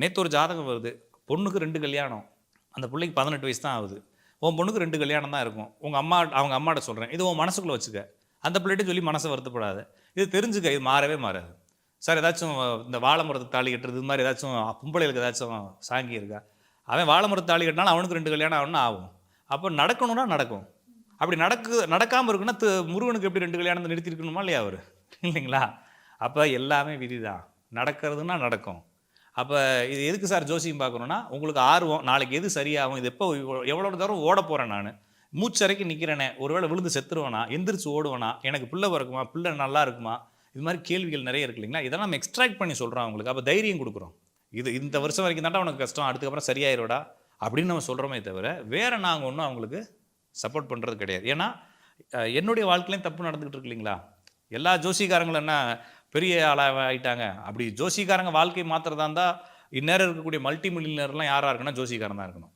நேற்று ஒரு ஜாதகம் வருது. பொண்ணுக்கு ரெண்டு கல்யாணம். அந்த பிள்ளைக்கு பதினெட்டு வயசு தான் ஆகுது. உன் பொண்ணுக்கு ரெண்டு கல்யாணம் தான் இருக்கும். உங்கள் அம்மா அவங்க அம்மாட்ட சொல்கிறேன் இது உன் மனசுக்குள்ளே வச்சுக்க. அந்த பிள்ளைகிட்ட சொல்லி மனசை வருத்தப்படாது. இது தெரிஞ்சுக்க. இது மாறவே மாறாது. சார் ஏதாச்சும் இந்த வாழைமரத்து தாலி கட்டுறது இது மாதிரி ஏதாச்சும் பொம்பளைகளுக்கு ஏதாச்சும் சாங்கி இருக்கா? அவன் வாழைமரத்து தாலி கட்டினாலும் அவனுக்கு ரெண்டு கல்யாணம் ஆகணும்னு ஆகும். அப்போ நடக்கணும்னா நடக்கும். அப்படி நடக்கு நடக்காமல் இருக்குன்னா முருகனுக்கு எப்படி ரெண்டு கல்யாணத்தை நிறுத்திருக்கணுமா இல்லையா அவர்? இல்லைங்களா? அப்போ எல்லாமே விதி தான் நடக்கிறதுனா நடக்கும். அப்போ இது எதுக்கு சார் ஜோசியம் பார்க்கணுன்னா உங்களுக்கு ஆர்வம் நாளைக்கு எது சரியாகும் இது எப்போ எவ்வளோ தூரம் ஓட போகிறேன் நான்? மூச்சரைக்கு நிற்கிறேனே ஒருவேளை விழுந்து செத்துருவேனா எந்திரிச்சு ஓடுவேனா எனக்கு பிள்ளை பிறக்குமா பிள்ளை நல்லா இருக்குமா? இது மாதிரி கேள்விகள் நிறைய இருக்கு இல்லைங்களா? இதெல்லாம் நம்ம எக்ஸ்ட்ராக்ட் பண்ணி சொல்கிறோம் அவங்களுக்கு. அப்போ தைரியம் கொடுக்குறோம். இது இந்த வருஷம் வரைக்கும் தாண்டா உனக்கு கஷ்டம் அதுக்கப்புறம் சரியாயிருடா அப்படின்னு நம்ம சொல்கிறோமே தவிர வேறு நாங்கள் ஒன்றும் அவங்களுக்கு சப்போர்ட் பண்ணுறது கிடையாது. ஏன்னா என்னுடைய வாழ்க்கையிலையும் தப்பு நடந்துக்கிட்டு இருக்கு இல்லைங்களா? எல்லா ஜோசிக்காரங்களும் என்ன பெரிய ஆளாக ஆயிட்டாங்க அப்படி ஜோசிக்காரங்க வாழ்க்கை மாத்திரதா இருந்தால் இந்நேரம் இருக்கக்கூடிய மல்டி மில்லியனர்லாம் யாராக இருக்குன்னா ஜோசிக்காரன் தான் இருக்கணும்.